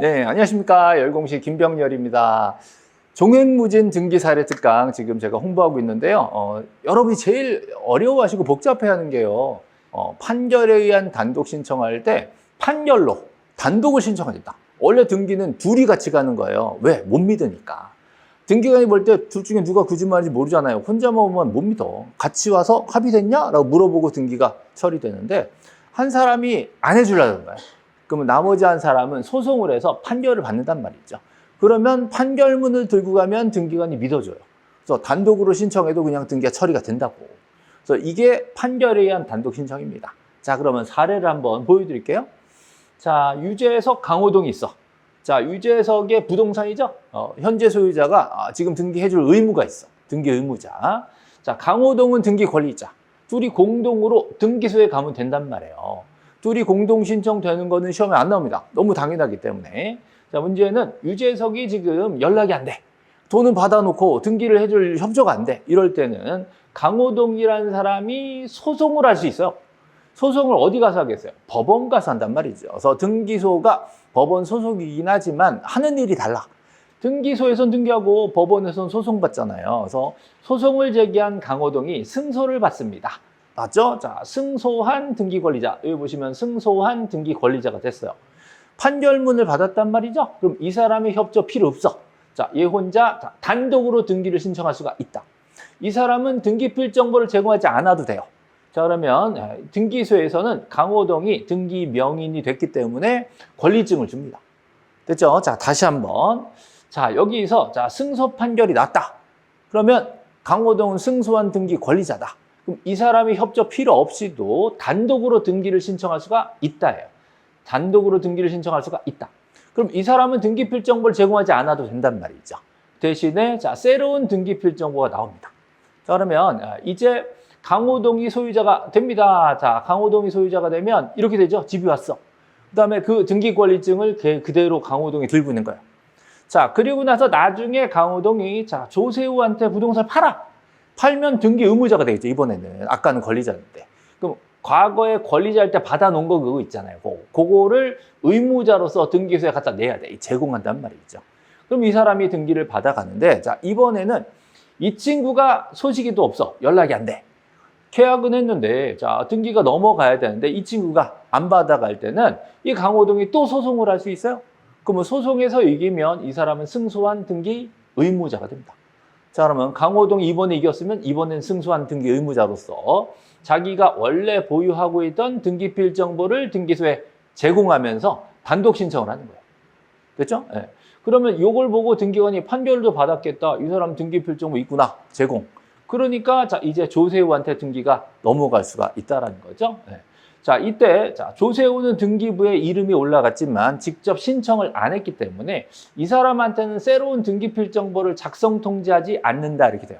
네, 안녕하십니까. 열공시 김병열입니다. 종횡무진 등기 사례 특강 지금 제가 홍보하고 있는데요. 어, 여러분이 제일 어려워하시고 복잡해하는 게요. 어, 판결에 의한 단독 신청할 때 판결로 단독을 신청하겠다. 원래 등기는 둘이 같이 가는 거예요. 왜? 못 믿으니까. 등기관이 볼 때 둘 중에 누가 거짓말인지 모르잖아요. 혼자만 오면 못 믿어. 같이 와서 합의됐냐? 라고 물어보고 등기가 처리되는데 한 사람이 안 해주려는 거예요. 그러면 나머지 한 사람은 소송을 해서 판결을 받는단 말이죠. 그러면 판결문을 들고 가면 등기관이 믿어줘요. 그래서 단독으로 신청해도 그냥 등기가 처리가 된다고. 그래서 이게 판결에 의한 단독 신청입니다. 자, 그러면 사례를 한번 보여드릴게요. 자, 유재석 강호동이 있어. 자, 유재석의 부동산이죠. 어, 현재 소유자가 아, 지금 등기해줄 의무가 있어. 등기 의무자. 자, 강호동은 등기 권리자. 둘이 공동으로 등기소에 가면 된단 말이에요. 둘이 공동 신청되는 거는 시험에 안 나옵니다. 너무 당연하기 때문에. 자, 문제는 유재석이 지금 연락이 안 돼. 돈은 받아놓고 등기를 해줄 협조가 안 돼. 이럴 때는 강호동이라는 사람이 소송을 할 수 있어요. 소송을 어디 가서 하겠어요? 법원 가서 한단 말이죠. 그래서 등기소가 법원 소속이긴 하지만 하는 일이 달라. 등기소에선 등기하고 법원에선 소송 받잖아요. 그래서 소송을 제기한 강호동이 승소를 받습니다. 맞죠? 자, 승소한 등기 권리자. 여기 보시면 승소한 등기 권리자가 됐어요. 판결문을 받았단 말이죠. 그럼 이 사람의 협조 필요 없어. 자, 얘 혼자 자, 단독으로 등기를 신청할 수가 있다. 이 사람은 등기필 정보를 제공하지 않아도 돼요. 자, 그러면 에, 등기소에서는 강호동이 등기 명인이 됐기 때문에 권리증을 줍니다. 됐죠? 자, 다시 한번. 자, 여기서 자, 승소 판결이 났다. 그러면 강호동은 승소한 등기 권리자다. 이 사람이 협조 필요 없이도 단독으로 등기를 신청할 수가 있다예요. 단독으로 등기를 신청할 수가 있다. 그럼 이 사람은 등기 필 정보를 제공하지 않아도 된단 말이죠. 대신에 자, 새로운 등기 필 정보가 나옵니다. 자, 그러면 아, 이제 강호동이 소유자가 됩니다. 자, 강호동이 소유자가 되면 이렇게 되죠. 집이 왔어. 그 다음에 그 등기 권리증을 걔 그대로 강호동이 들고 있는 거예요. 자, 그리고 나서 나중에 강호동이 자, 조세호한테 부동산을 팔아. 팔면 등기 의무자가 되겠죠. 이번에는. 아까는 권리자인데. 그럼 과거에 권리자일 때 받아놓은 거 그거 있잖아요. 그거. 그거를 의무자로서 등기소에 갖다 내야 돼. 제공한단 말이죠. 그럼 이 사람이 등기를 받아가는데, 자, 이번에는 이 친구가 소식이 또 없어. 연락이 안 돼. 계약은 했는데, 자, 등기가 넘어가야 되는데, 이 친구가 안 받아갈 때는 이 강호동이 또 소송을 할 수 있어요? 그러면 소송에서 이기면 이 사람은 승소한 등기 의무자가 됩니다. 자, 그러면 강호동이 이번에 이겼으면 이번엔 승소한 등기 의무자로서 자기가 원래 보유하고 있던 등기필 정보를 등기소에 제공하면서 단독 신청을 하는 거예요. 됐죠? 예. 그러면 이걸 보고 등기관이 판결도 받았겠다. 이 사람 등기필 정보 있구나. 제공. 그러니까 자, 이제 조세호한테 등기가 넘어갈 수가 있다라는 거죠. 예. 자, 이때 자, 조세호는 등기부에 이름이 올라갔지만 직접 신청을 안 했기 때문에 이 사람한테는 새로운 등기필 정보를 작성 통지하지 않는다 이렇게 돼요.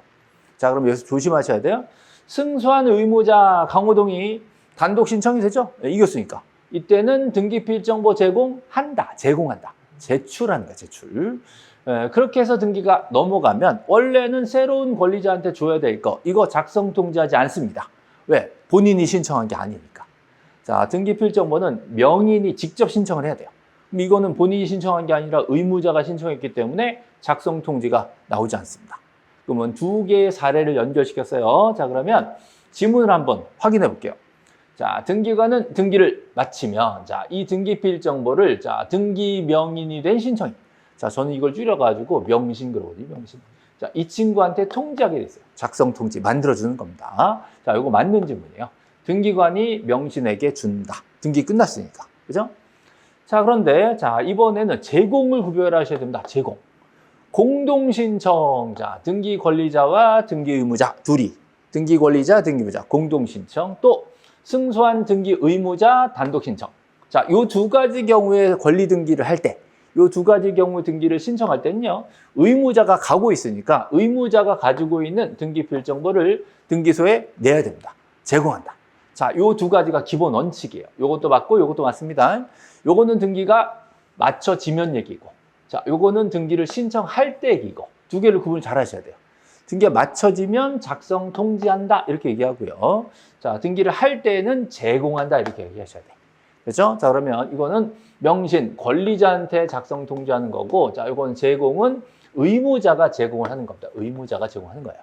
자, 그럼 여기서 조심하셔야 돼요. 승소한 의무자 강호동이 단독 신청이 되죠? 네, 이겼으니까. 이때는 등기필 정보 제공한다. 제공한다. 거야, 제출. 에, 그렇게 해서 등기가 넘어가면 원래는 새로운 권리자한테 줘야 될 거 이거 작성 통지하지 않습니다. 왜? 본인이 신청한 게 아니니까. 자, 등기필 정보는 명인이 직접 신청을 해야 돼요. 이거는 본인이 신청한 게 아니라 의무자가 신청했기 때문에 작성 통지가 나오지 않습니다. 그러면 두 개의 사례를 연결시켰어요. 자, 그러면 지문을 한번 확인해 볼게요. 자, 등기관은 등기를 마치면, 자, 이 등기필 정보를, 자, 등기 명인이 된 신청인. 자, 저는 이걸 줄여 가지고 명신 그러거든요, 명신. 자, 이 친구한테 통지하게 됐어요. 작성 통지 만들어 주는 겁니다. 자, 이거 맞는 질문이에요. 등기관이 명신에게 준다. 등기 끝났으니까. 그죠? 자, 그런데, 자, 이번에는 제공을 구별하셔야 됩니다. 제공. 공동신청. 자, 등기 권리자와 등기 의무자 둘이. 등기 권리자, 등기 의무자 공동 신청. 또 승소한 등기 의무자 단독 신청. 자, 요 두 가지 경우에 권리 등기를 할 때, 요 두 가지 경우 등기를 신청할 때는요, 의무자가 가고 있으니까 의무자가 가지고 있는 등기필 정보를 등기소에 내야 됩니다. 제공한다. 자, 요 두 가지가 기본 원칙이에요. 요것도 맞고 요것도 맞습니다. 요거는 등기가 맞춰지면 얘기고, 자, 요거는 등기를 신청할 때 얘기고, 두 개를 구분을 잘 하셔야 돼요. 등기가 맞춰지면 작성 통지한다 이렇게 얘기하고요. 자, 등기를 할 때는 제공한다 이렇게 얘기하셔야 돼. 그렇죠? 자, 그러면 이거는 명신, 권리자한테 작성 통지하는 거고, 자, 이건 제공은 의무자가 제공을 하는 겁니다. 의무자가 제공하는 거예요.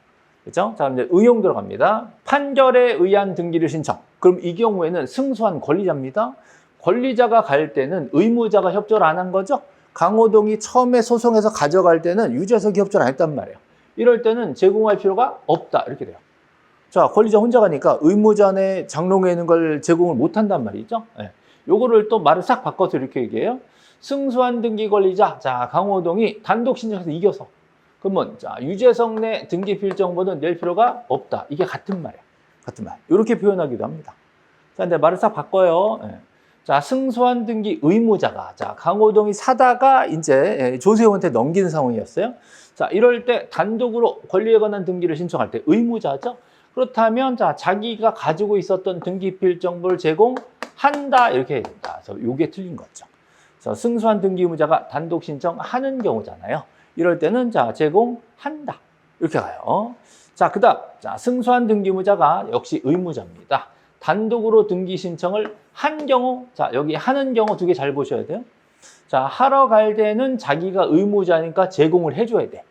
그렇죠? 자, 이제 의용 들어갑니다. 판결에 의한 등기를 신청. 그럼 이 경우에는 승소한 권리자입니다. 권리자가 갈 때는 의무자가 협조를 안 한 거죠? 강호동이 처음에 소송해서 가져갈 때는 유재석이 협조를 안 했단 말이에요. 이럴 때는 제공할 필요가 없다. 이렇게 돼요. 자, 권리자 혼자 가니까 의무자의 장롱에 있는 걸 제공을 못 한단 말이죠. 예. 요거를 또 말을 싹 바꿔서 이렇게 얘기해요. 승소한 등기 권리자, 자, 강호동이 단독 신청해서 이겨서. 그러면, 자, 유재석 내 등기 필 정보는 낼 필요가 없다. 이게 같은 말이에요. 같은 말. 이렇게 표현하기도 합니다. 자, 근데 말을 싹 바꿔요. 예. 자, 승소한 등기 의무자가, 자, 강호동이 사다가 이제 예, 조세호한테 넘기는 상황이었어요. 자, 이럴 때 단독으로 권리에 관한 등기를 신청할 때 의무자죠. 그렇다면 자 자기가 가지고 있었던 등기필 정보를 제공한다 이렇게 해야 된다. 그래서 이게 틀린 거죠. 승소한 등기 의무자가 단독 신청하는 경우잖아요. 이럴 때는 자 제공한다 이렇게 가요. 자 그다음 자 승소한 등기 의무자가 역시 의무자입니다. 단독으로 등기 신청을 한 경우 자 여기 하는 경우 두 개 잘 보셔야 돼요. 자 하러 갈 때는 자기가 의무자니까 제공을 해줘야 돼.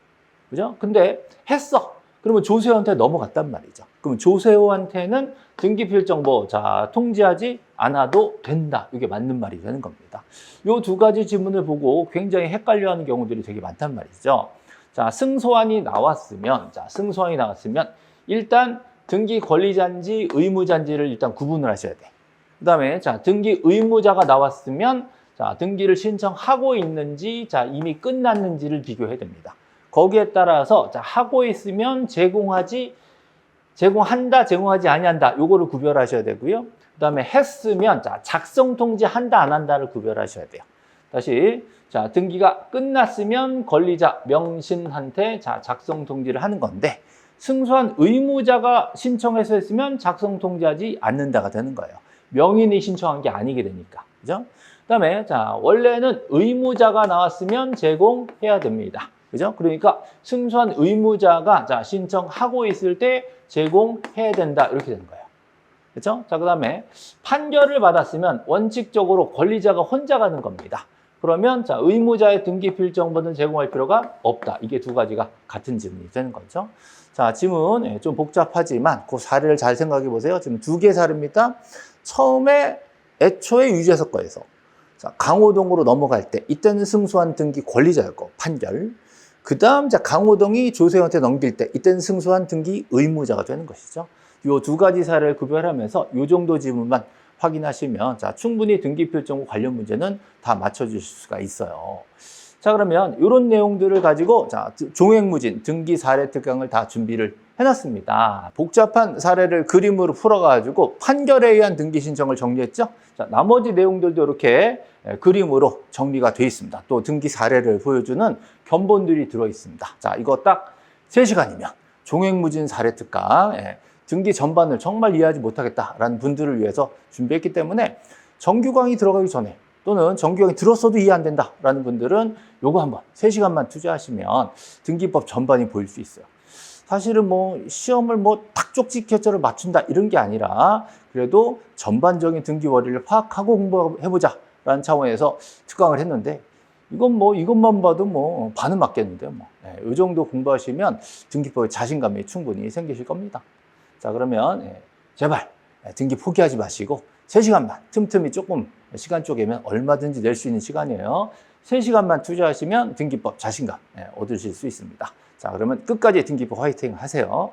그죠? 근데 했어. 그러면 조세호한테 넘어갔단 말이죠. 그럼 조세호한테는 등기필 정보 자 통지하지 않아도 된다. 이게 맞는 말이 되는 겁니다. 이두 가지 지문을 보고 굉장히 헷갈려하는 경우들이 되게 많단 말이죠. 자 승소안이 나왔으면 자 승소안이 나왔으면 일단 등기 권리자인지 의무자인지를 일단 구분을 하셔야 돼. 그다음에 자 등기 의무자가 나왔으면 자 등기를 신청하고 있는지 자 이미 끝났는지를 비교해야 됩니다. 거기에 따라서 자, 하고 있으면 제공하지 제공한다 제공하지 아니한다 요거를 구별하셔야 되고요. 그다음에 했으면 자, 작성 통지한다 안 한다를 구별하셔야 돼요. 다시 자, 등기가 끝났으면 권리자 명신한테 자, 작성 통지를 하는 건데 승소한 의무자가 신청해서 했으면 작성 통지하지 않는다가 되는 거예요. 명인이 신청한 게 아니게 되니까. 그죠? 그다음에 자, 원래는 의무자가 나왔으면 제공해야 됩니다. 그죠? 그러니까 승소한 의무자가 자, 신청하고 있을 때 제공해야 된다. 이렇게 되는 거예요. 그죠? 자, 그 다음에 판결을 받았으면 원칙적으로 권리자가 혼자 가는 겁니다. 그러면 자, 의무자의 등기 필정보는 제공할 필요가 없다. 이게 두 가지가 같은 질문이 되는 거죠. 자, 지문 예, 좀 복잡하지만 그 사례를 잘 생각해 보세요. 지금 두 개 사례입니다. 처음에 애초에 유재석 거에서 자, 강호동으로 넘어갈 때 이때는 승소한 등기 권리자였고 판결. 그 다음 자 강호동이 조세호한테 넘길 때 이때는 승소한 등기 의무자가 되는 것이죠. 이 두 가지 사례를 구별하면서 이 정도 지문만 확인하시면 자 충분히 등기 필정 관련 문제는 다 맞춰주실 수가 있어요. 자 그러면 이런 내용들을 가지고 자 종횡무진 등기 사례 특강을 다 준비를 해놨습니다. 복잡한 사례를 그림으로 풀어가지고 판결에 의한 등기 신청을 정리했죠. 자 나머지 내용들도 이렇게 예, 그림으로 정리가 되어 있습니다. 또 등기 사례를 보여주는 견본들이 들어 있습니다. 자 이거 딱 3시간이면 종횡무진 사례 특강 예, 등기 전반을 정말 이해하지 못하겠다라는 분들을 위해서 준비했기 때문에 정규강의 들어가기 전에 또는 정규강의 들었어도 이해 안 된다라는 분들은 요거 한번 3시간만 투자하시면 등기법 전반이 보일 수 있어요. 사실은 뭐 시험을 뭐 탁쪽지켜처를 맞춘다 이런 게 아니라 그래도 전반적인 등기 원리를 파악하고 공부해보자 라는 차원에서 특강을 했는데 이건 뭐 이것만 봐도 뭐 반은 맞겠는데요. 뭐. 네, 이 정도 공부하시면 등기법에 자신감이 충분히 생기실 겁니다. 자 그러면 예, 제발 예, 등기 포기하지 마시고 3시간만 틈틈이 조금 시간 쪼개면 얼마든지 낼 수 있는 시간이에요. 3시간만 투자하시면 등기법 자신감 예, 얻으실 수 있습니다. 자 그러면 끝까지 등기법 화이팅 하세요.